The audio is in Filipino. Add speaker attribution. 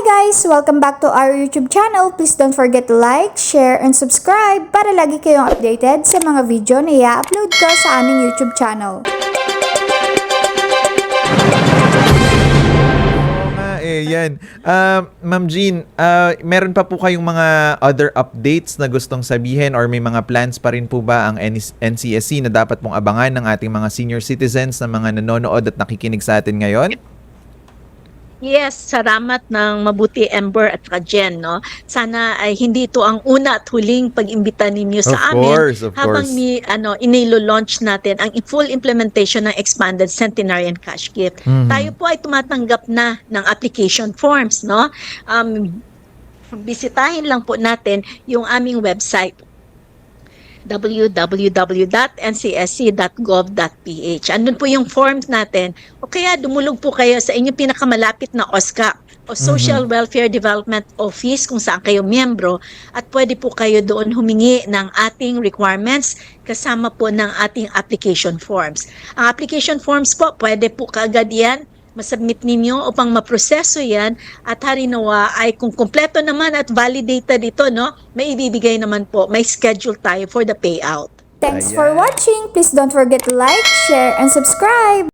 Speaker 1: guys! Welcome back to our YouTube channel. Please don't forget to like, share, and subscribe para lagi kayong updated sa mga video na i-upload ko sa aming YouTube channel.
Speaker 2: Eh, yan. Ah, Ma'am Jean, ah, meron pa po kayong mga other updates na gustong sabihin or may mga plans pa rin po ba ang NCSC na dapat pong abangan ng ating mga senior citizens na mga nanonood at nakikinig sa atin ngayon?
Speaker 3: Yes, salamat ng mabuti Ember at saka Jen, no? Sana ay hindi ito ang una at huling pag-imbita ninyo sa
Speaker 2: Of
Speaker 3: amin
Speaker 2: course, of
Speaker 3: habang
Speaker 2: course.
Speaker 3: ni ano inilo-launch natin ang full implementation ng expanded centenarian cash gift.
Speaker 2: Mhm.
Speaker 3: Tayo po ay tumatanggap na ng application forms, no? Um bisitahin lang po natin yung aming website www.ncsc.gov.ph. Andun po yung forms natin. O kaya dumulog po kayo sa inyong pinakamalapit na OSCA o Social Welfare Development Office kung saan kayo miyembro at pwede po kayo doon humingi ng ating requirements kasama po ng ating application forms. Ang application forms po, pwede po kaagad yan masubmit ninyo upang maproseso yan at harinawa ay kung kompleto naman at validated ito, no, may ibibigay naman po, may schedule tayo for the payout.
Speaker 1: Thanks for
Speaker 2: Ayan.
Speaker 1: watching! Please don't forget to like, share, and subscribe!